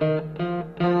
జోహారులివిగోనురా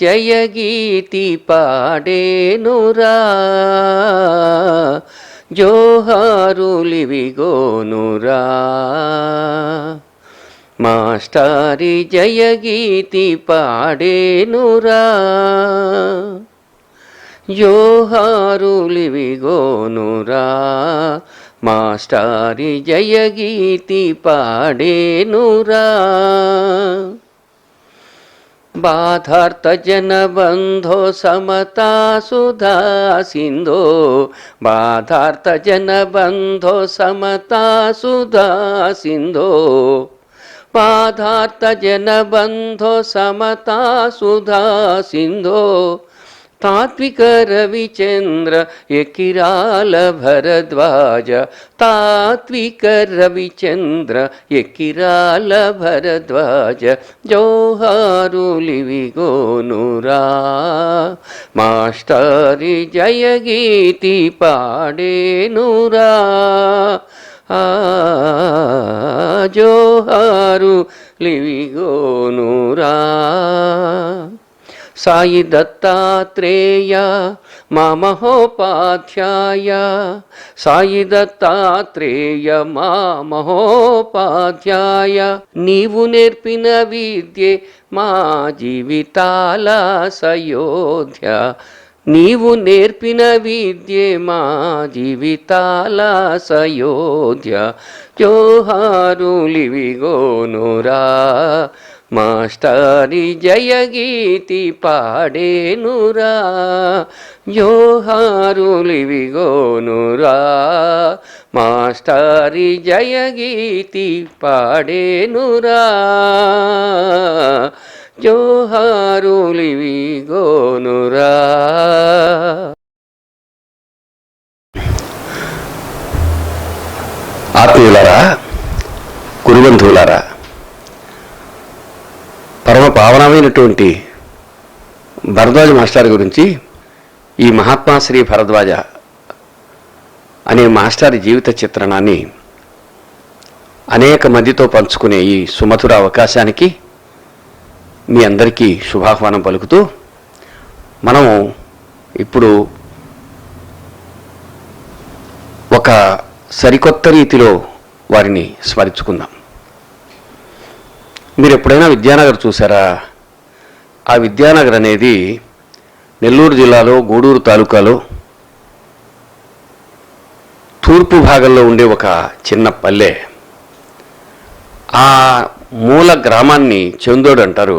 మాస్టారి జయగీతి పాడేనురా. జోహారులివిగోనురా. మాస్టారి జయ జయగీతి పాడేనురా. జోహారులివిగోనురా. మాస్టారి జయ గీతి పాడేనురా. బాధార్త జనబంధో సమతా సుధా సింధో బాధార్త జనబంధో సమతా సుధా సింధో బాధార్త జనబంధో సమతా సుధా సింధో తాత్విక రవిచంద్ర ఎకిరాల భరద్వాజ తాత్విక రవిచంద్ర ఎకిరాల భరద్వాజ జోహారులివిగోనురా మాస్టారి జయగీతి పాడేనురా జోహారు లివిగోనురా సాయి దత్తాత్రేయ మా మహోపాధ్యాయ సాయి దత్తాత్రేయ మా మహోపాధ్యాయ నీవు నేర్పిన విద్యే మా జీవితాల సయోధ్య నీవు నేర్పిన విద్యే మా జీవితాల సయోధ్య జోహారులివిగోనురా. మాస్టారి జయగీతి పాడేనురా జోహారులివిగోనురా. మాస్టారి జయగీతి పాడేనురా జోహారులివిగోనురా. ఆత్మీయులారా గురుబంధువులారా పావనమైనటువంటి భరద్వాజ మాస్టర్ గురించి ఈ మహాత్మా శ్రీ భరద్వాజ అనే మాస్టర్ జీవిత చిత్రణాన్ని అనేక మందితో పంచుకునే ఈ సుమధుర అవకాశానికి మీ అందరికీ శుభాహ్వానం పలుకుతూ మనము ఇప్పుడు ఒక సరికొత్త రీతిలో వారిని స్మరించుకుందాం. మీరు ఎప్పుడైనా విద్యానగర్ చూసారా ఆ విద్యానగర్ అనేది నెల్లూరు జిల్లాలో గూడూరు తాలూకాలో తూర్పు భాగంలో ఉండే ఒక చిన్న పల్లె. ఆ మూల గ్రామాన్ని చెందోడు అంటారు.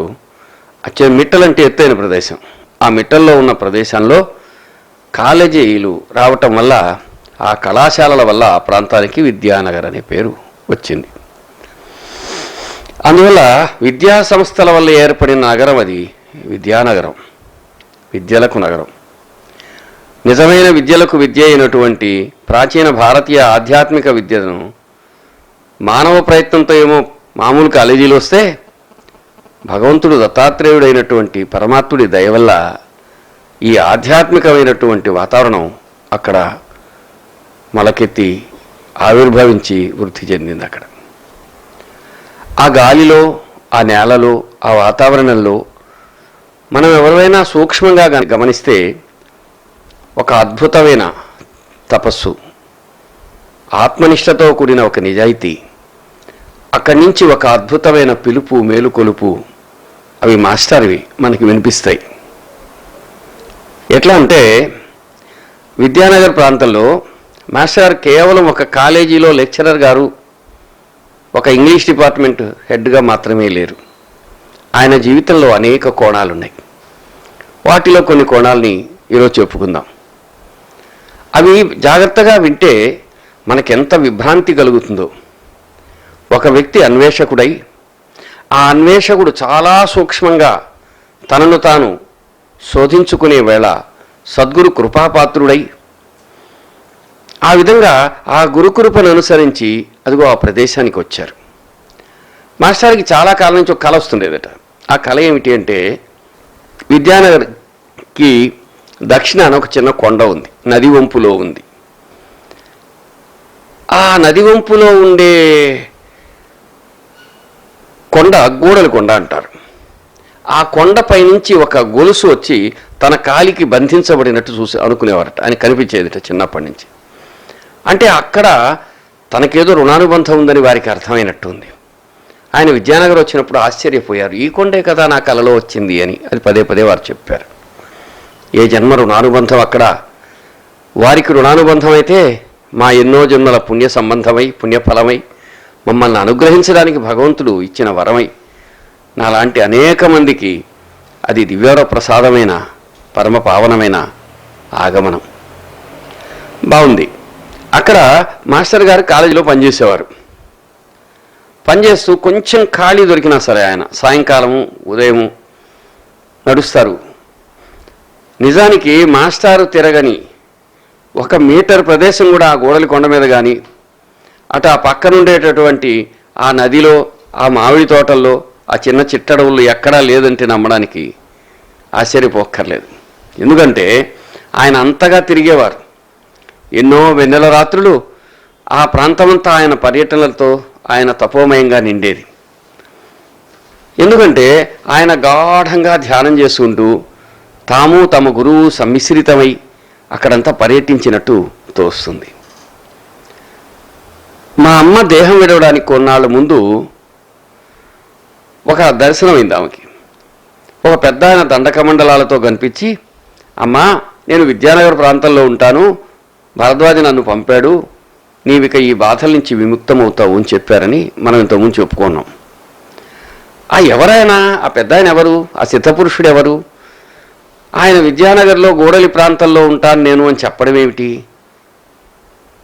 అచ్చే మిట్టలంటే ఎత్తైన ప్రదేశం. ఆ మిట్టల్లో ఉన్న ప్రదేశంలో కాలేజీలు రావటం వల్ల ఆ కళాశాలల వల్ల ఆ ప్రాంతానికి విద్యానగర్ అనే పేరు వచ్చింది. అందువల్ల విద్యా సంస్థల వల్ల ఏర్పడిన నగరం అది విద్యానగరం. విద్యలకు నగరం. నిజమైన విద్యలకు విద్య అయినటువంటి ప్రాచీన భారతీయ ఆధ్యాత్మిక విద్యను మానవ ప్రయత్నంతో ఏమో మామూలు కాలేజీలు వస్తే భగవంతుడు దత్తాత్రేయుడైనటువంటి పరమాత్ముడి దయ వల్ల ఈ ఆధ్యాత్మికమైనటువంటి వాతావరణం అక్కడ మొలకెత్తి ఆవిర్భవించి వృద్ధి చెందింది అక్కడ. ఆ గాలిలో ఆ నేలలో ఆ వాతావరణంలో మనం ఎవరైనా సూక్ష్మంగా గమనిస్తే ఒక అద్భుతమైన తపస్సు ఆత్మనిష్టతో కూడిన ఒక నిజాయితీ అక్కడి నుంచి ఒక అద్భుతమైన పిలుపు మేలుకొలుపు అవి మాస్టర్వి మనకి వినిపిస్తాయి. ఎట్లా అంటే విద్యానగర్ ప్రాంతంలో మాస్టర్ కేవలం ఒక కాలేజీలో లెక్చరర్ గారు ఒక ఇంగ్లీష్ డిపార్ట్మెంట్ హెడ్గా మాత్రమే లేరు. ఆయన జీవితంలో అనేక కోణాలు ఉన్నాయి వాటిలో కొన్ని కోణాలని ఈరోజు చెప్పుకుందాం. అవి జాగ్రత్తగా వింటే మనకెంత విభ్రాంతి కలుగుతుందో. ఒక వ్యక్తి అన్వేషకుడై ఆ అన్వేషకుడు చాలా సూక్ష్మంగా తనను తాను శోధించుకునే వేళ సద్గురు కృపాపాత్రుడై ఆ విధంగా ఆ గురుకృపను అనుసరించి అదిగో ఆ ప్రదేశానికి వచ్చారు. మాస్టర్కి చాలా కాలం నుంచి ఒక కళ వస్తుండేదట. ఆ కళ ఏమిటి అంటే విద్యానగర్కి దక్షిణాన ఒక చిన్న కొండ ఉంది. నది వంపులో ఉంది. ఆ నది వంపులో ఉండే కొండ గూడల కొండ అంటారు. ఆ కొండ పైనుంచి ఒక గొలుసు వచ్చి తన కాలికి బంధించబడినట్టు చూసి అనుకునేవారట. ఆయన కనిపించేదిట చిన్నప్పటి నుంచి. అంటే అక్కడ తనకేదో రుణానుబంధం ఉందని వారికి అర్థమైనట్టు ఉంది ఆయన విద్యానగర్ వచ్చినప్పుడు ఆశ్చర్యపోయారు. ఈ కొండే కదా నా కలలో వచ్చింది అని. అది పదే పదే వారు చెప్పారు. ఏ జన్మ రుణానుబంధం అక్కడ? వారికి రుణానుబంధం అయితే మా ఎన్నో జన్మల పుణ్య సంబంధమై పుణ్యఫలమై మమ్మల్ని అనుగ్రహించడానికి భగవంతుడు ఇచ్చిన వరమై నాలాంటి అనేక మందికి అది దివ్యవర ప్రసాదమైన పరమ పావనమైన ఆగమనం. బాగుంది అక్కడ మాస్టర్ గారు కాలేజీలో పనిచేసేవారు. పనిచేస్తూ కొంచెం ఖాళీ దొరికినా సరే ఆయన సాయంకాలము ఉదయము నడుస్తారు. నిజానికి మాస్టారు తిరగని ఒక మీటర్ ప్రదేశం కూడా ఆ గోడలి కొండ మీద కానీ అటు ఆ పక్కనుండేటటువంటి ఆ నదిలో ఆ మామిడి తోటల్లో ఆ చిన్న చిట్టడవులు ఎక్కడా లేదంటే నమ్మడానికి ఆశ్చర్యపోక్కర్లేదు. ఎందుకంటే ఆయన అంతగా తిరిగేవారు. ఎన్నో వెన్నెల రాత్రులు ఆ ప్రాంతమంతా ఆయన పర్యటనలతో ఆయన తపోమయంగా నిండేది. ఎందుకంటే ఆయన గాఢంగా ధ్యానం చేసుకుంటూ తాము తమ గురువు సమ్మిశ్రితమై అక్కడంతా పర్యటించినట్టు తోస్తుంది. మా అమ్మ దేహం విడవడానికి కొన్నాళ్ళ ముందు ఒక దర్శనం అయింది ఆమెకి. ఒక పెద్ద ఆయన దండకమండలాలతో కనిపించి అమ్మా నేను విద్యానగర్ ప్రాంతంలో ఉంటాను. భరద్వాజ నన్ను పంపాడు నీవిక ఈ బాధల నుంచి విముక్తమవుతావు అని చెప్పారని మనం ఇంతకుముందు చెప్పుకున్నాం. ఆ ఎవరైనా ఆ పెద్ద ఆయన ఎవరు? ఆ సిద్ధపురుషుడు ఎవరు? ఆయన విద్యానగర్లో గోడలి ప్రాంతంలో ఉంటాను నేను అని చెప్పడం ఏమిటి?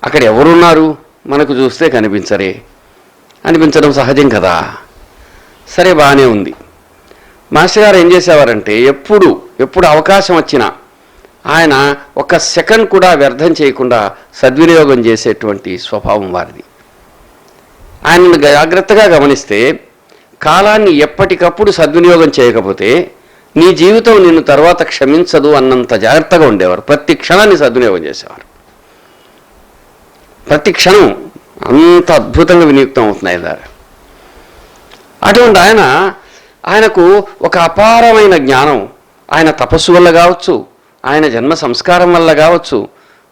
అక్కడ ఎవరున్నారు? మనకు చూస్తే కనిపించరే. అనిపించడం సహజం కదా. సరే బాగానే ఉంది. మాస్టర్ గారు ఏం చేసేవారంటే ఎప్పుడు ఎప్పుడు అవకాశం వచ్చినా ఆయన ఒక సెకండ్ కూడా వ్యర్థం చేయకుండా సద్వినియోగం చేసేటువంటి స్వభావం వారిది. ఆయనను జాగ్రత్తగా గమనిస్తే కాలాన్ని ఎప్పటికప్పుడు సద్వినియోగం చేయకపోతే నీ జీవితం నిన్ను తర్వాత క్షమించదు అన్నంత జాగ్రత్తగా ఉండేవారు. ప్రతి క్షణాన్ని సద్వినియోగం చేసేవారు. ప్రతి క్షణం అంత అద్భుతంగా వినియుక్తం అవుతున్నాయి దారి. అటువంటి ఆయన ఆయనకు ఒక అపారమైన జ్ఞానం ఆయన తపస్సు వల్ల కావచ్చు ఆయన జన్మ సంస్కారం వల్ల కావచ్చు.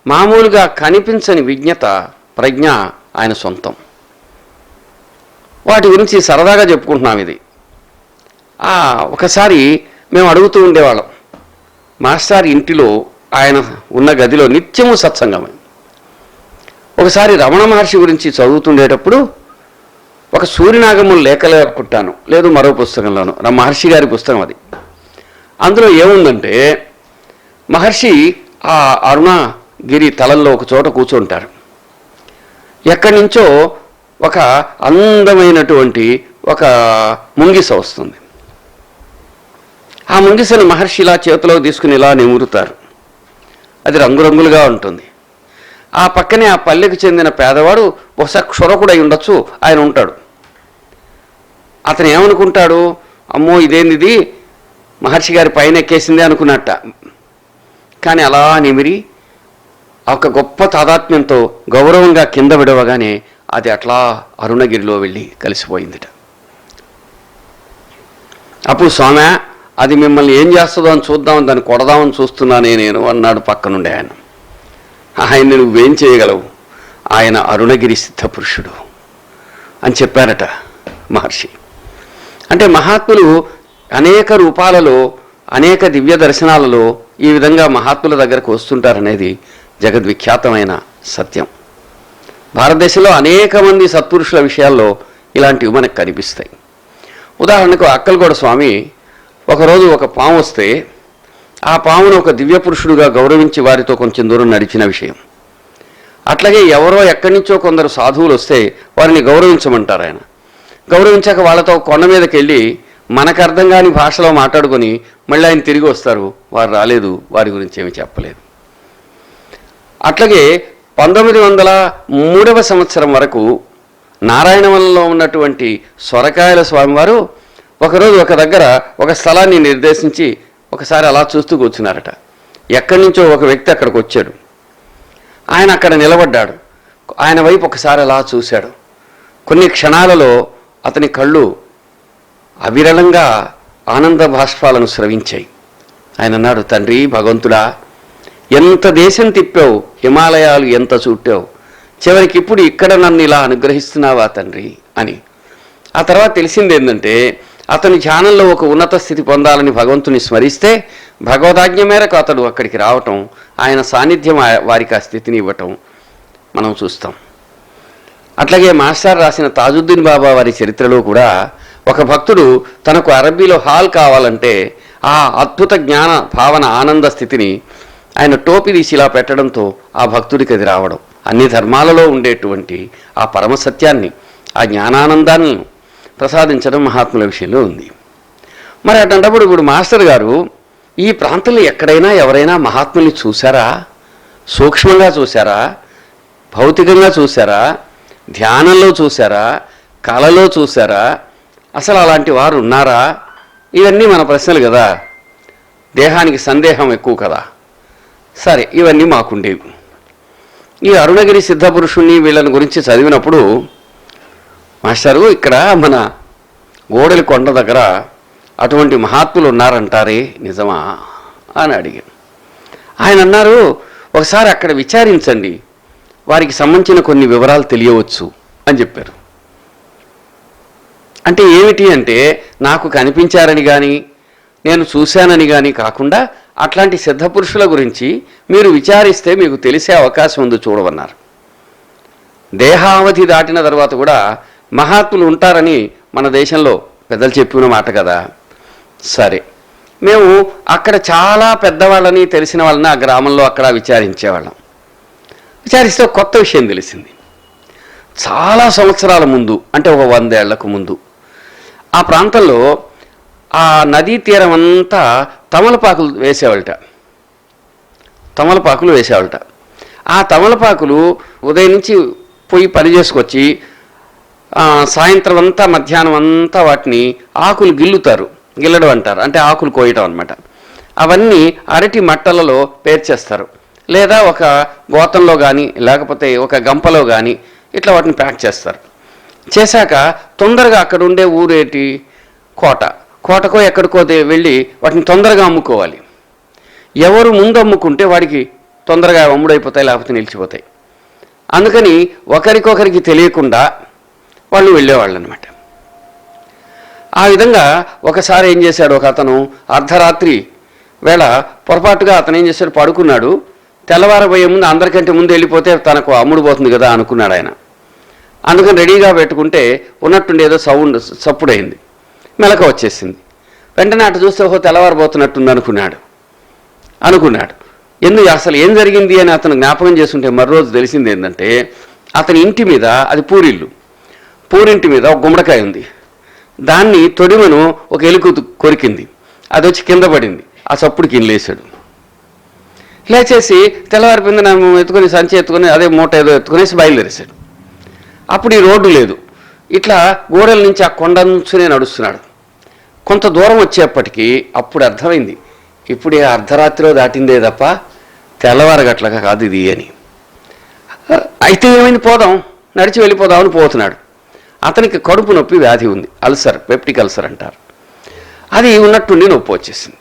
మామూలుగా కనిపించని విజ్ఞత ప్రజ్ఞ ఆయన సొంతం. వాటి గురించి సరదాగా చెప్పుకుంటున్నాం ఇది. ఒకసారి మేము అడుగుతూ ఉండేవాళ్ళం. మాస్టర్ ఇంటిలో ఆయన ఉన్న గదిలో నిత్యము సత్సంగమే. ఒకసారి రమణ మహర్షి గురించి చదువుతుండేటప్పుడు ఒక సూర్యనాగములు లేఖలే అనుకుంటాను లేదు మరో పుస్తకంలోను. మహర్షి గారి పుస్తకం అది. అందులో ఏముందంటే మహర్షి ఆ అరుణగిరి తలల్లో ఒక చోట కూర్చుంటారు. ఎక్కడి నుంచో ఒక అందమైనటువంటి ఒక ముంగిస వస్తుంది. ఆ ముంగిసను మహర్షి ఇలా చేతిలో తీసుకుని ఇలా నిమురుతారు. అది రంగురంగులుగా ఉంటుంది. ఆ పక్కనే ఆ పల్లెకు చెందిన పేదవాడు బహుశా క్షురకుడై ఉండొచ్చు ఆయన ఉంటాడు. అతను ఏమనుకుంటాడు? అమ్మో ఇదేంది మహర్షి గారి పైన ఎక్కేసింది అనుకున్నట్ట. కానీ అలా నిమిరి ఒక గొప్ప తాదాత్మ్యంతో గౌరవంగా కింద విడవగానే అది అట్లా అరుణగిరిలో వెళ్ళి కలిసిపోయిందిట. అప్పుడు స్వామి అది మిమ్మల్ని ఏం చేస్తుందో అని చూద్దామని దాన్ని కొడదామని చూస్తున్నానే నేను అన్నాడు పక్కనుండే ఆయన. ఆయన నువ్వేం చేయగలవు? ఆయన అరుణగిరి సిద్ధ పురుషుడు అని చెప్పారట మహర్షి. అంటే మహాత్ములు అనేక రూపాలలో అనేక దివ్య దర్శనాలలో ఈ విధంగా మహాత్ముల దగ్గరకు వస్తుంటారనేది జగద్విఖ్యాతమైన సత్యం. భారతదేశంలో అనేక మంది సత్పురుషుల విషయాల్లో ఇలాంటివి మనకు కనిపిస్తాయి. ఉదాహరణకు అక్కలగూడ స్వామి ఒకరోజు ఒక పాము వస్తే ఆ పామును ఒక దివ్య పురుషుడుగా గౌరవించి వారితో కొంచెం దూరం నడిచిన విషయం. అట్లాగే ఎవరో ఎక్కడి నుంచో కొందరు సాధువులు వస్తే వారిని గౌరవించమంటారు ఆయన. గౌరవించాక వాళ్ళతో కొండ మీదకి వెళ్ళి మనకు అర్థం కాని భాషలో మాట్లాడుకొని మళ్ళీ ఆయన తిరిగి వస్తారు. వారు రాలేదు. వారి గురించి ఏమి చెప్పలేదు. అట్లాగే పంతొమ్మిది వందల మూడవ సంవత్సరం వరకు నారాయణవనంలో ఉన్నటువంటి సొరకాయల స్వామివారు ఒకరోజు ఒక దగ్గర ఒక స్థలాన్ని నిర్దేశించి ఒకసారి అలా చూస్తూ కూర్చున్నారట. ఎక్కడి నుంచో ఒక వ్యక్తి అక్కడికి వచ్చాడు. ఆయన అక్కడ నిలబడ్డాడు. ఆయన వైపు ఒకసారి అలా చూశాడు. కొన్ని క్షణాలలో అతని కళ్ళు అవిరళంగా ఆనంద భాష్పాలను స్రవించాయి. ఆయన అన్నాడు తండ్రి భగవంతుడా ఎంత దేశం తిప్పావు హిమాలయాలు ఎంత చుట్టావు చివరికి ఇప్పుడు ఇక్కడ నన్ను ఇలా అనుగ్రహిస్తున్నావా తండ్రి? అని. ఆ తర్వాత తెలిసింది ఏంటంటే అతని ధ్యానంలో ఒక ఉన్నత స్థితి పొందాలని భగవంతుని స్మరిస్తే భగవదాజ్ఞ మేరకు అతడు అక్కడికి రావటం ఆయన సాన్నిధ్యం వారికి ఆ స్థితిని ఇవ్వటం మనం చూస్తాం. అట్లాగే మాస్టర్ రాసిన తాజుద్దీన్ బాబా వారి చరిత్రలో కూడా ఒక భక్తుడు తనకు అరబీలో హాల్ కావాలంటే ఆ అద్భుత జ్ఞాన భావన ఆనంద స్థితిని ఆయన టోపీ తీసి ఇలా పెట్టడంతో ఆ భక్తుడికి అది రావడం. అన్ని ధర్మాలలో ఉండేటువంటి ఆ పరమ సత్యాన్ని ఆ జ్ఞానానందాన్ని ప్రసాదించడం మహాత్ముల విషయంలో ఉంది. మరి అటంటప్పుడు ఇప్పుడు మాస్టర్ గారు ఈ ప్రాంతంలో ఎక్కడైనా ఎవరైనా మహాత్ముల్ని చూసారా సూక్ష్మంగా చూసారా భౌతికంగా చూసారా ధ్యానంలో చూసారా కళలో చూసారా అసలు అలాంటి వారు ఉన్నారా? ఇవన్నీ మన ప్రశ్నలు కదా. దేహానికి సందేహం ఎక్కువ కదా. సరే ఇవన్నీ మాకుండేవి. ఈ అరుణగిరి సిద్ధపురుషుణ్ణి వీళ్ళని గురించి చదివినప్పుడు మాస్టరు ఇక్కడ మన గోడలి కొండ దగ్గర అటువంటి మహాత్ములు ఉన్నారంటారే నిజమా అని అడిగాను. ఆయన అన్నారు ఒకసారి అక్కడ విచారించండి. వారికి సంబంధించిన కొన్ని వివరాలు తెలియవచ్చు అని చెప్పారు. అంటే ఏమిటి అంటే నాకు కనిపించారని కానీ నేను చూశానని కానీ కాకుండా అట్లాంటి సిద్ధపురుషుల గురించి మీరు విచారిస్తే మీకు తెలిసే అవకాశం ఉంది చూడవన్నారు. దేహావధి దాటిన తర్వాత కూడా మహాత్ములు ఉంటారని మన దేశంలో పెద్దలు చెప్పిన మాట కదా. సరే మేము అక్కడ చాలా పెద్దవాళ్ళని తెలిసిన వాళ్ళని ఆ గ్రామంలో అక్కడ విచారించేవాళ్ళం. విచారిస్తే కొత్త విషయం తెలిసింది. చాలా సంవత్సరాల ముందు అంటే ఒక వందేళ్ళకు ముందు ఆ ప్రాంతంలో ఆ నదీ తీరం అంతా తమలపాకులు వేసేవాళ్ళట. తమలపాకులు వేసేవాళ్ళట. ఆ తమలపాకులు ఉదయం నుంచి పోయి పని చేసుకొచ్చి సాయంత్రం అంతా మధ్యాహ్నం అంతా వాటిని ఆకులు గిల్లుతారు. గిల్లడం అంటారు. అంటే ఆకులు కోయటం అనమాట అవన్నీ అరటి మట్టలలో పేర్చేస్తారు లేదా ఒక గోతంలో కానీ లేకపోతే ఒక గంపలో కానీ ఇట్లా వాటిని ప్యాక్ చేస్తారు. చేశాక తొందరగా అక్కడ ఉండే ఊరేటి కోట కోటకో ఎక్కడికో వెళ్ళి వాటిని తొందరగా అమ్ముకోవాలి. ఎవరు ముందు అమ్ముకుంటే వాడికి తొందరగా అమ్ముడైపోతాయి లేకపోతే నిలిచిపోతాయి. అందుకని ఒకరికొకరికి తెలియకుండా వాళ్ళు వెళ్ళేవాళ్ళు అనమాట ఆ విధంగా ఒకసారి ఏం చేశాడు ఒక అతను అర్ధరాత్రి వేళ పొరపాటుగా అతను ఏం చేశాడు పడుకున్నాడు. తెల్లవారబోయే ముందు అందరికంటే ముందు వెళ్ళిపోతే తనకు అమ్ముడు పోతుంది కదా అనుకున్నాడు ఆయన అందుకని రెడీగా పెట్టుకుంటే ఉన్నట్టుండి ఏదో సౌండ్ సప్పుడైంది మెలక వచ్చేసింది. వెంటనే అటు చూస్తే ఓహో తెల్లవారిపోతున్నట్టుంది అనుకున్నాడు. అనుకున్నాడు. ఎందుకు అసలు ఏం జరిగింది అని అతను జ్ఞాపకం చేసుకుంటే మరోజు తెలిసింది ఏంటంటే అతని ఇంటి మీద అది పూరిల్లు. పూరింటి మీద ఒక గుమ్మడికాయ ఉంది. దాన్ని తొడిమను ఒక ఎలుగు కొరికింది. అది వచ్చి కింద పడింది. ఆ చప్పుడుకి కింద లేచాడు. లేచేసి తెల్లవారిపోయింది నన్ను ఎత్తుకొని సంచి ఎత్తుకొని అదే మూట ఏదో ఎత్తుకునేసి బయలుదేరేశాడు. అప్పుడు ఈ రోడ్డు లేదు. ఇట్లా గోడల నుంచి ఆ కొండ నుంచునే నడుస్తున్నాడు. కొంత దూరం వచ్చేప్పటికీ అప్పుడు అర్థమైంది. ఇప్పుడే అర్ధరాత్రిలో దాటిందే తప్ప తెల్లవారగట్లగా కాదు ఇది అని. అయితే ఏమైంది పోదాం నడిచి వెళ్ళిపోదామని పోతున్నాడు. అతనికి కడుపు నొప్పి వ్యాధి ఉంది. అల్సర్ పెప్టిక్ అల్సర్ అంటారు. అది ఉన్నట్టుండి నొప్పి వచ్చేసింది.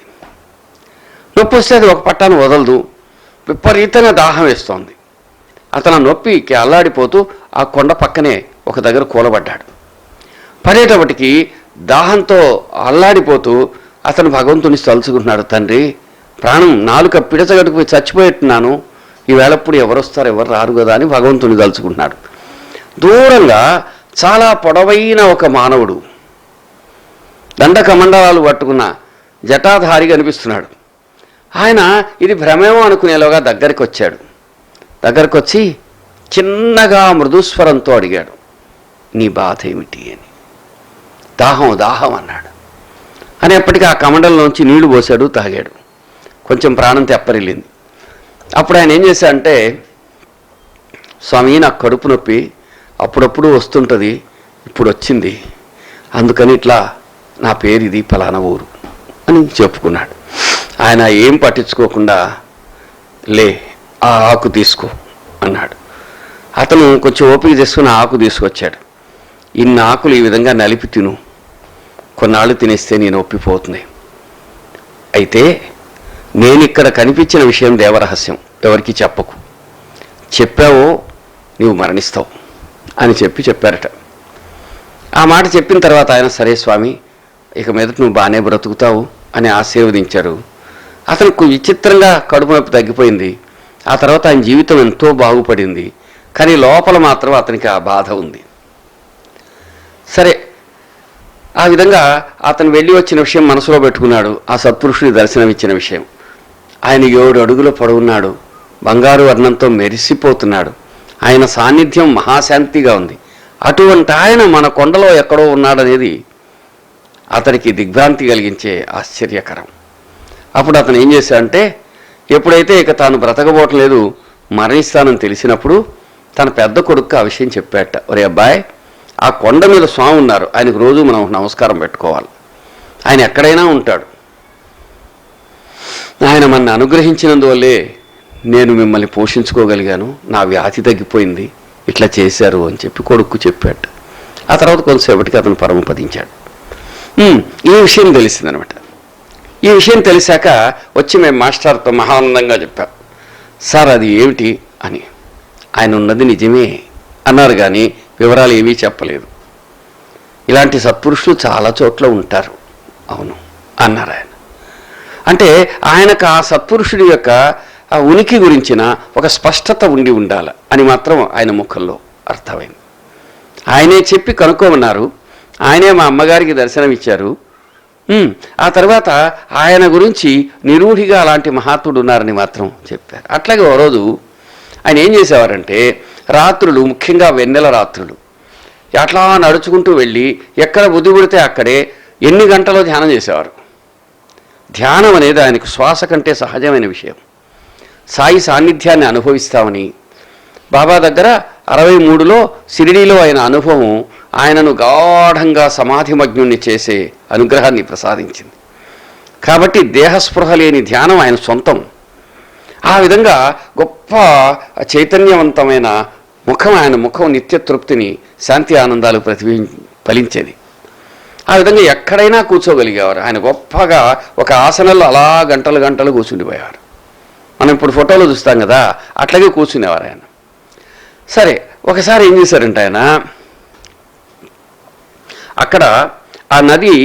నొప్పి వస్తే అది ఒక పట్టాను వదలదు. విపరీతంగా దాహం వేస్తోంది. అతను నొప్పికి అల్లాడిపోతూ ఆ కొండ పక్కనే ఒక దగ్గర కూలబడ్డాడు. పడేటప్పటికి దాహంతో అల్లాడిపోతూ అతను భగవంతుని తలుచుకుంటున్నాడు తండ్రి ప్రాణం నాలుక పిడచగట్టుకుపోయి చచ్చిపోయేట్టున్నాను. ఈవేళప్పుడు ఎవరు వస్తారు ఎవరు రారు కదా అని భగవంతుని తలుచుకుంటున్నాడు. దూరంగా చాలా పొడవైన ఒక మానవుడు దండకమండలాలు పట్టుకున్న జటాధారి కనిపిస్తున్నాడు. ఆయన ఇది భ్రమేమో అనుకునేలోగా దగ్గరికి వచ్చాడు దగ్గరకు వచ్చి చిన్నగా మృదుస్వరంతో అడిగాడు నీ బాధ ఏమిటి అని? దాహం దాహం అన్నాడు. అనేప్పటికీ ఆ కమండలంలోంచి నీళ్ళు పోసాడు తాగాడు. కొంచెం ప్రాణం తెప్పరిల్లింది. అప్పుడు ఆయన ఏం చేశాడంటే స్వామి నాకు కడుపు నొప్పి అప్పుడప్పుడు వస్తుంటుంది ఇప్పుడు వచ్చింది అందుకని ఇట్లా నా పేరు ఇది ఫలానా ఊరు అని చెప్పుకున్నాడు. ఆయన ఏం పట్టించుకోకుండా లే ఆ ఆకు తీసుకో అన్నాడు. అతను కొంచెం ఓపిక చేసుకుని ఆకు తీసుకొచ్చాడు. ఇన్ని ఆకులు ఈ విధంగా నలిపి తిను. కొన్నాళ్ళు తినేస్తే నేను ఒప్పిపోతుంది అయితే నేను ఇక్కడ కనిపించిన విషయం దేవరహస్యం. ఎవరికి చెప్పకు. చెప్పావో నీవు మరణిస్తావు అని చెప్పి చెప్పారట. ఆ మాట చెప్పిన తర్వాత ఆయన సరే స్వామి ఇక మీదట నువ్వు బాగానే బ్రతుకుతావు అని ఆశీర్వదించారు. అతనికి విచిత్రంగా కడుపు నొప్పి తగ్గిపోయింది. ఆ తర్వాత ఆయన జీవితం ఎంతో బాగుపడింది. కానీ లోపల మాత్రం అతనికి ఆ బాధ ఉంది. సరే ఆ విధంగా అతను వెళ్ళి వచ్చిన విషయం మనసులో పెట్టుకున్నాడు. ఆ సత్పురుషుని దర్శనం ఇచ్చిన విషయం. ఆయన ఏడు అడుగుల పొడవున్నాడు. బంగారు వర్ణంతో మెరిసిపోతున్నాడు. ఆయన సాన్నిధ్యం మహాశాంతిగా ఉంది. అటువంటి ఆయన మన కొండలో ఎక్కడో ఉన్నాడనేది అతనికి దిగ్భ్రాంతి కలిగించే ఆశ్చర్యకరం. అప్పుడు అతను ఏం చేశాడంటే ఎప్పుడైతే ఇక తాను బ్రతకబోవటం లేదు మరణిస్తానని తెలిసినప్పుడు తన పెద్ద కొడుకు ఆ విషయం చెప్పాట ఒరే అబ్బాయి ఆ కొండ మీద స్వామి ఉన్నారు. ఆయనకు రోజు మనం నమస్కారం పెట్టుకోవాలి. ఆయన ఎక్కడైనా ఉంటాడు. ఆయన మన అనుగ్రహించినందువల్లే నేను మిమ్మల్ని పోషించుకోగలిగాను. నా వ్యాధి తగ్గిపోయింది. ఇట్లా చేశారు అని చెప్పి కొడుకు చెప్పాడు ఆ తర్వాత కొంతసేపటికి అతను పరమపదించాడు. ఈ విషయం తెలిసిందనమాట. ఈ విషయం తెలిసాక వచ్చి మేము మాస్టర్తో మహానందంగా చెప్పాం. సార్ అది ఏమిటి? అని. ఆయన ఉన్నది నిజమే అన్నారు కానీ వివరాలు ఏమీ చెప్పలేదు. ఇలాంటి సత్పురుషులు చాలా చోట్ల ఉంటారు. అవును అన్నారు ఆయన. అంటే ఆయనకు ఆ సత్పురుషుడి యొక్క ఆ ఉనికి గురించిన ఒక స్పష్టత ఉండి ఉండాలి అని మాత్రం ఆయన ముఖంలో అర్థమైంది. ఆయనే చెప్పి కనుక్కోమన్నారు. ఆయనే మా అమ్మగారికి దర్శనం ఇచ్చారు ఆ తర్వాత ఆయన గురించి నిరూఢిగా అలాంటి మహాత్ముడు ఉన్నారని మాత్రం చెప్పారు. అట్లాగే ఓ రోజు ఆయన ఏం చేసేవారంటే రాత్రులు ముఖ్యంగా వెన్నెల రాత్రులు అట్లా నడుచుకుంటూ వెళ్ళి ఎక్కడ బుద్ధి పుడితే అక్కడే ఎన్ని గంటలో ధ్యానం చేసేవారు? ధ్యానం అనేది ఆయనకు శ్వాస కంటే సహజమైన విషయం. సాయి సాన్నిధ్యాన్ని అనుభవిస్తామని బాబా దగ్గర అరవై మూడులో సిరిడీలో ఆయన అనుభవం ఆయనను గాఢంగా సమాధిమగ్నుణ్ణి చేసే అనుగ్రహాన్ని ప్రసాదించింది. కాబట్టి దేహస్పృహ లేని ధ్యానం ఆయన సొంతం. ఆ విధంగా గొప్ప చైతన్యవంతమైన ముఖం ఆయన ముఖం నిత్య తృప్తిని శాంతి ఆనందాలు ప్రతిబి ఫలించేది. ఆ విధంగా ఎక్కడైనా కూర్చోగలిగేవారు. ఆయన గొప్పగా ఒక ఆసనంలో అలా గంటలు గంటలు కూర్చుండిపోయేవారు. మనం ఇప్పుడు ఫోటోలు చూస్తాం కదా అట్లాగే కూర్చునేవారు ఆయన. సరే ఒకసారి ఏం చేశారంటే ఆయన అక్కడ ఆ నది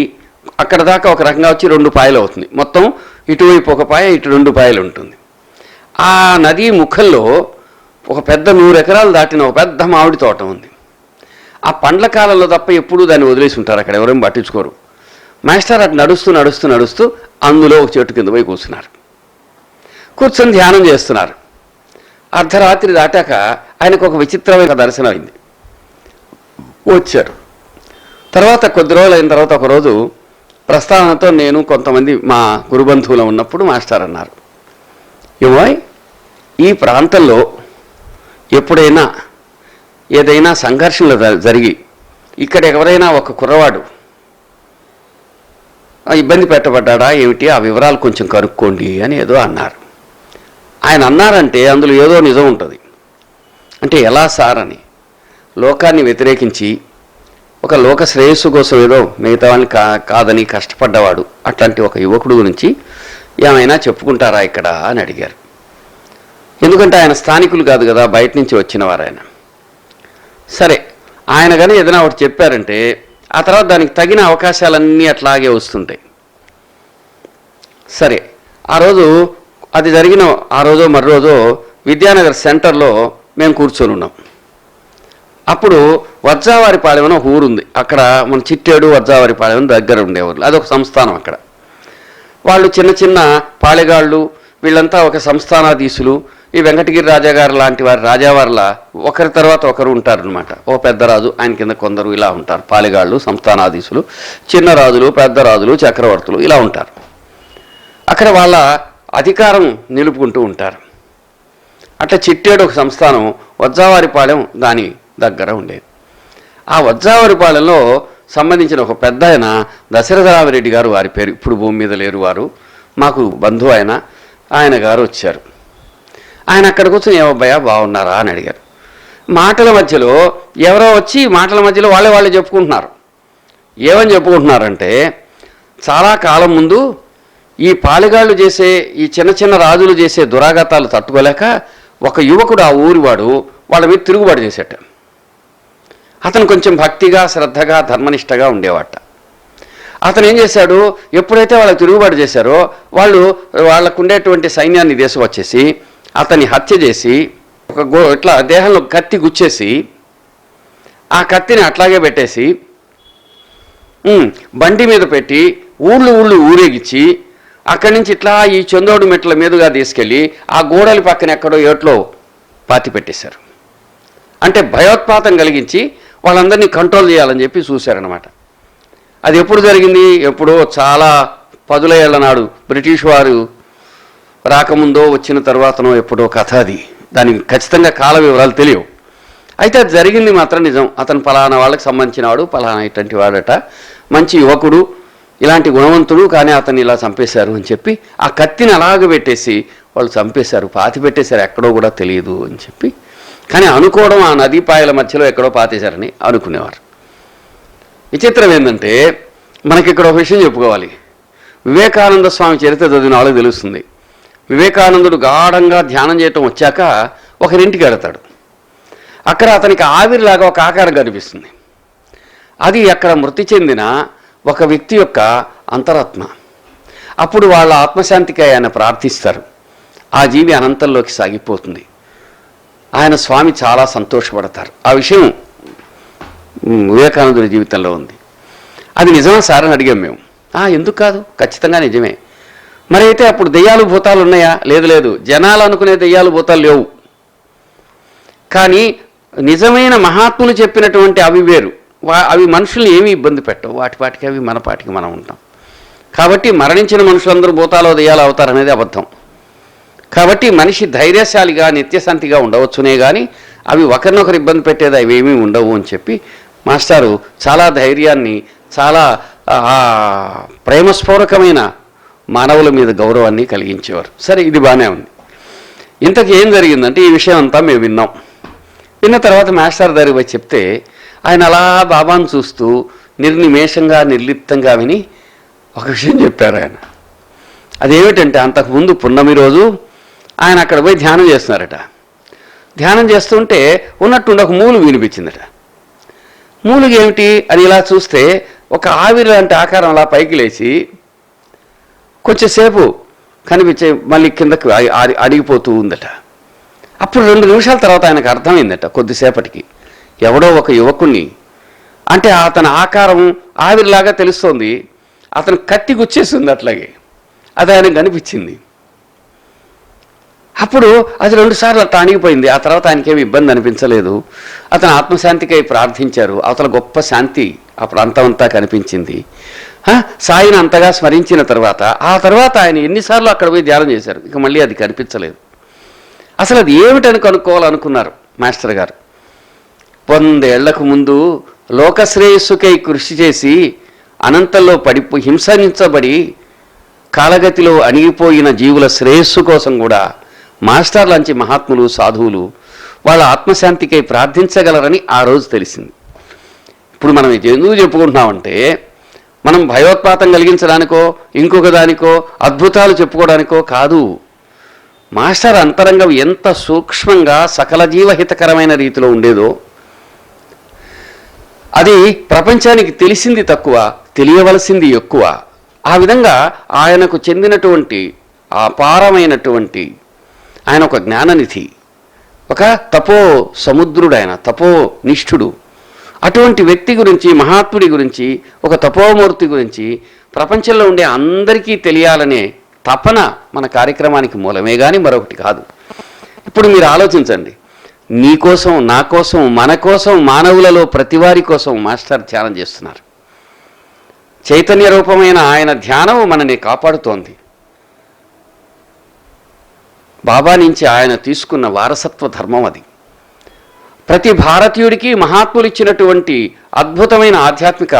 అక్కడ దాకా ఒక రకంగా వచ్చి రెండు పాయలు అవుతుంది. మొత్తం ఇటువైపు ఒక పాయ ఇటు రెండు పాయలు ఉంటుంది. ఆ నది ముఖంలో ఒక పెద్ద నూరు ఎకరాలు దాటిన ఒక పెద్ద మామిడి తోట ఉంది. ఆ పండ్ల కాలంలో తప్ప ఎప్పుడూ దాన్ని వదిలేసి ఉంటారు అక్కడ ఎవరేం పట్టించుకోరు. మాస్టర్ అటు నడుస్తూ నడుస్తూ నడుస్తూ అందులో ఒక చెట్టు కింద పోయి కూర్చున్నారు. కూర్చొని ధ్యానం చేస్తున్నారు. అర్ధరాత్రి దాటాక ఆయనకు ఒక విచిత్రమైన దర్శనం అయింది. వచ్చారు తర్వాత కొద్ది రోజులు అయిన తర్వాత ఒకరోజు ప్రస్తావనతో నేను కొంతమంది మా గురుబంధువులు ఉన్నప్పుడు మాస్టర్ అన్నారు ఏమోయ్ ఈ ప్రాంతంలో ఎప్పుడైనా ఏదైనా సంఘర్షణలు జ- జరిగి ఇక్కడ ఎవరైనా ఒక కుర్రవాడు ఆ, ఇబ్బంది పెట్టబడ్డా ఏమిటి? ఆ వివరాలు కొంచెం కనుక్కోండి అని ఏదో అన్నారు. ఆయన అన్నారంటే అందులో ఏదో నిజం ఉంటుంది. అంటే ఎలా సార్ అని. లోకాన్ని వ్యతిరేకించి ఒక లోక శ్రేయస్సు కోసం ఏదో మిగతా వాళ్ళని కా కాదని కష్టపడ్డవాడు అట్లాంటి ఒక యువకుడు గురించి ఏమైనా చెప్పుకుంటారా ఇక్కడ అని అడిగారు. ఎందుకంటే ఆయన స్థానికులు కాదు కదా బయట నుంచి వచ్చిన ఆయన సరే ఆయన కానీ ఏదైనా ఒకటి చెప్పారంటే ఆ తర్వాత దానికి తగిన అవకాశాలన్నీ అట్లాగే వస్తుంటాయి. సరే ఆ రోజు అది జరిగిన ఆ రోజు మరో రోజు విద్యానగర్ సెంటర్లో మేము కూర్చొని ఉన్నాం. అప్పుడు వజ్రావారిపాలెం అని ఒక ఊరుంది. అక్కడ మన చిట్టేడు వజ్రావారిపాలెం దగ్గర ఉండేవాళ్ళు అదొక సంస్థానం అక్కడ. వాళ్ళు చిన్న చిన్న పాళెగాళ్ళు వీళ్ళంతా ఒక సంస్థానాధీశులు. ఈ వెంకటగిరి రాజాగారు లాంటి వారి రాజావార్ల ఒకరి తర్వాత ఒకరు ఉంటారనమాట ఓ పెద్ద రాజు ఆయన కింద కొందరు ఇలా ఉంటారు. పాలెగాళ్ళు సంస్థానాధీశులు చిన్న రాజులు పెద్ద రాజులు చక్రవర్తులు ఇలా ఉంటారు. అక్కడ వాళ్ళ అధికారం నిలుపుకుంటూ ఉంటారు. అట్లా చిట్టేడు ఒక సంస్థానం వజ్జావారిపాలెం దాని దగ్గర ఉండేది. ఆ వజ్జావారిపాలెంలో సంబంధించిన ఒక పెద్ద ఆయన దశరథరామిరెడ్డి గారు వారి పేరు. ఇప్పుడు భూమి మీద లేరు వారు. మాకు బంధువు ఆయన. ఆయన గారు వచ్చారు. ఆయన అక్కడ కూర్చొని ఏమబ్బాయా బాగున్నారా? అని అడిగారు. మాటల మధ్యలో ఎవరో వచ్చి మాటల మధ్యలో వాళ్ళే వాళ్ళే చెప్పుకుంటున్నారు. ఏమని చెప్పుకుంటున్నారంటే చాలా కాలం ముందు ఈ పాలెగాళ్ళు చేసే ఈ చిన్న చిన్న రాజులు చేసే దురాఘాతాలు తట్టుకోలేక ఒక యువకుడు ఆ ఊరివాడు వాళ్ళ మీద తిరుగుబాటు చేసేట. అతను కొంచెం భక్తిగా శ్రద్ధగా ధర్మనిష్టగా ఉండేవాట. అతను ఏం చేశాడు? ఎప్పుడైతే వాళ్ళకి తిరుగుబాటు చేశారో వాళ్ళు వాళ్ళకు ఉండేటువంటి సైన్యాన్ని దేశం వచ్చేసి అతన్ని హత్య చేసి ఒక గో ఇట్లా దేహంలో కత్తి గుచ్చేసి ఆ కత్తిని అట్లాగే పెట్టేసి బండి మీద పెట్టి ఊళ్ళు ఊళ్ళు ఊరేగించి అక్కడి నుంచి ఇట్లా ఈ చందోడు మెట్ల మీదుగా తీసుకెళ్ళి ఆ గోడల పక్కన ఎక్కడో ఏట్లో పాతి పెట్టేశారు. అంటే భయోత్పాతం కలిగించి వాళ్ళందరినీ కంట్రోల్ చేయాలని చెప్పి చూశారనమాట అది ఎప్పుడు జరిగింది? ఎప్పుడో చాలా పదుల ఏళ్ళ నాడు బ్రిటిష్ వారు రాకముందో వచ్చిన తర్వాతనో ఎప్పుడో కథ అది. దానికి ఖచ్చితంగా కాల వివరాలు తెలియవు. అయితే అది జరిగింది మాత్రం నిజం. అతను పలానా వాళ్ళకి సంబంధించిన వాడు పలానా ఇటువంటి వాడట. మంచి యువకుడు. ఇలాంటి గుణవంతుడు కానీ అతన్ని ఇలా చంపేశారు అని చెప్పి ఆ కత్తిని అలాగ పెట్టేసి వాళ్ళు చంపేశారు పాతి పెట్టేశారు ఎక్కడో కూడా తెలియదు అని చెప్పి. కానీ అనుకోవడం ఆ నదీపాయల మధ్యలో ఎక్కడో పాతేశారని అనుకునేవారు. విచిత్రం ఏంటంటే మనకి ఇక్కడ ఒక విషయం చెప్పుకోవాలి. వివేకానంద స్వామి చరిత్ర చదివిన వాళ్ళకి తెలుస్తుంది. వివేకానందుడు గాఢంగా ధ్యానం చేయటం వచ్చాక ఒకరింటికి వెళతాడు. అక్కడ అతనికి ఆవిరిలాగా ఒక ఆకారం కనిపిస్తుంది. అది అక్కడ మృతి చెందిన ఒక వ్యక్తి యొక్క అంతరాత్మ. అప్పుడు వాళ్ళ ఆత్మశాంతికి ఆయన ప్రార్థిస్తారు. ఆ జీవి అనంతంలోకి సాగిపోతుంది. ఆయన స్వామి చాలా సంతోషపడతారు. ఆ విషయం వివేకానందుడి జీవితంలో ఉంది. అది నిజమా సార్ అని అడిగాం మేము. ఎందుకు కాదు? ఖచ్చితంగా నిజమే. మరి అయితే అప్పుడు దెయ్యాలు భూతాలు ఉన్నాయా? లేదు లేదు. జనాలు అనుకునే దెయ్యాలు భూతాలు లేవు. కానీ నిజమైన మహాత్ములు చెప్పినటువంటి అవి వేరు. వా- అవి మనుషుల్ని ఏమీ ఇబ్బంది పెట్టవు. వాటి పాటికి అవి మన పాటికి మనం ఉంటాం. కాబట్టి మరణించిన మనుషులందరూ భూతాలో దెయ్యాలు అవుతారనేది అబద్ధం. కాబట్టి మనిషి ధైర్యశాలిగా నిత్యశాంతిగా ఉండవచ్చునే కానీ అవి ఒకరినొకరు ఇబ్బంది పెట్టేది అవి ఏమీ ఉండవు అని చెప్పి మాస్టారు చాలా ధైర్యాన్ని చాలా ఆ, ప్రేమస్ఫూరకమైన మానవుల మీద గౌరవాన్ని కలిగించేవారు. సరే ఇది బాగానే ఉంది. ఇంతకు ఏం జరిగిందంటే ఈ విషయం అంతా మేము విన్నాం. విన్న తర్వాత మాస్టర్ దగ్గరికి పోయి చెప్తే ఆయన అలా బాబాను చూస్తూ నిర్నిమేషంగా నిర్లిప్తంగా విని ఒక విషయం చెప్పారు ఆయన. అదేమిటంటే అంతకుముందు పున్నమి రోజు ఆయన అక్కడ పోయి ధ్యానం చేస్తున్నారట. ధ్యానం చేస్తుంటే ఉన్నట్టుండి ఒక మూలు వినిపించిందట. మూలుగు ఏమిటి అని ఇలా చూస్తే ఒక ఆవిరి లాంటి ఆకారం అలా పైకి లేచి కొంచెంసేపు కనిపించే మళ్ళీ కిందకు అడిగిపోతూ ఉందట. అప్పుడు రెండు నిమిషాల తర్వాత ఆయనకు అర్థమైందట కొద్దిసేపటికి. ఎవడో ఒక యువకుణ్ణి. అంటే అతని ఆకారం ఆవిరిలాగా తెలుస్తోంది. అతను కత్తి గుచ్చేసింది అట్లాగే. అది ఆయనకు కనిపించింది అప్పుడు అది రెండుసార్లు అట్లా అణిగిపోయింది. ఆ తర్వాత ఆయనకేమి ఇబ్బంది అనిపించలేదు. అతను ఆత్మశాంతికై ప్రార్థించారు. అతను గొప్ప శాంతి ఆ ప్రాంతం అంతా కనిపించింది. సాయిని అంతగా స్మరించిన తర్వాత ఆ తర్వాత ఆయన ఎన్నిసార్లు అక్కడ పోయి ధ్యానం చేశారు. ఇక మళ్ళీ అది కనిపించలేదు. అసలు అది ఏమిటని కనుక్కోవాలనుకున్నారు మాస్టర్ గారు. వందేళ్ళకు ముందు లోకశ్రేయస్సుకై కృషి చేసి అనంతంలో పడిపో హింసనించబడి కాలగతిలో అణిగిపోయిన జీవుల శ్రేయస్సు కోసం కూడా మాస్టర్ లాంటి మహాత్ములు సాధువులు వాళ్ళ ఆత్మశాంతికై ప్రార్థించగలరని ఆ రోజు తెలిసింది. ఇప్పుడు మనం ఇది ఎందుకు చెప్పుకుంటున్నామంటే మనం భయోత్పాతం కలిగించడానికో ఇంకొక దానికో అద్భుతాలు చెప్పుకోవడానికో కాదు. మాస్టర్ అంతరంగం ఎంత సూక్ష్మంగా సకల జీవహితకరమైన రీతిలో ఉండేదో అది ప్రపంచానికి తెలిసింది తక్కువ తెలియవలసింది ఎక్కువ. ఆ విధంగా ఆయనకు చెందినటువంటి అపారమైనటువంటి ఆయన ఒక జ్ఞాననిధి ఒక తపో సముద్రుడు ఆయన తపో నిష్ఠుడు అటువంటి వ్యక్తి గురించి మహాత్ముడి గురించి ఒక తపోమూర్తి గురించి ప్రపంచంలో ఉండే అందరికీ తెలియాలనే తపన మన కార్యక్రమానికి మూలమే కానీ మరొకటి కాదు. ఇప్పుడు మీరు ఆలోచించండి. నీకోసం నా కోసం మన కోసం మానవులలో ప్రతివారి కోసం మాస్టర్ ధ్యానం చేస్తున్నారు. చైతన్య రూపమైన ఆయన ధ్యానం మనని కాపాడుతోంది. బాబా నుంచి ఆయన తీసుకున్న వారసత్వ ధర్మం అది. ప్రతి భారతీయుడికి మహాత్ములు ఇచ్చినటువంటి అద్భుతమైన ఆధ్యాత్మిక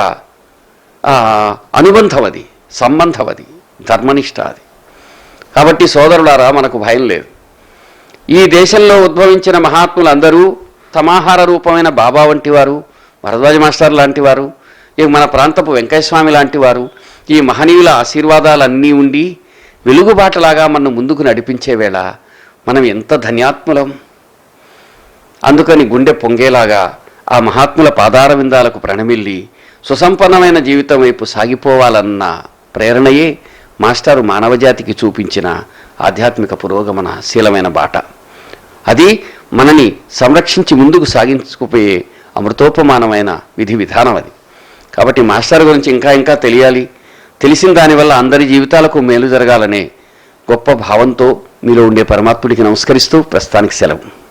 అనుబంధం అది సంబంధం అది ధర్మనిష్ట అది. కాబట్టి సోదరులారా మనకు భయం లేదు. ఈ దేశంలో ఉద్భవించిన మహాత్ములందరూ సమాహార రూపమైన బాబా వంటి వారు వరద్వాజ మాస్టర్ లాంటి వారు ఇక మన ప్రాంతపు వెంకయ్యస్వామి లాంటి వారు ఈ మహనీయుల ఆశీర్వాదాలన్నీ ఉండి వెలుగుబాటలాగా మన ముందుకు నడిపించే వేళ మనం ఎంత ధన్యాత్ములం. అందుకని గుండె పొంగేలాగా ఆ మహాత్ముల పాదార విందాలకు ప్రణమిల్లి సుసంపన్నమైన జీవితం వైపు సాగిపోవాలన్న ప్రేరణయే మాస్టారు మానవజాతికి చూపించిన ఆధ్యాత్మిక పురోగమన శీలమైన బాట. అది మనని సంరక్షించి ముందుకు సాగించుకుపోయే అమృతోపమానమైన విధి విధానం అది. కాబట్టి మాస్టర్ గురించి ఇంకా ఇంకా తెలియాలి. తెలిసిన దానివల్ల అందరి జీవితాలకు మేలు జరగాలనే గొప్ప భావంతో మీలో ఉండే పరమాత్ముడికి నమస్కరిస్తూ ప్రస్తుతానికి సెలవు.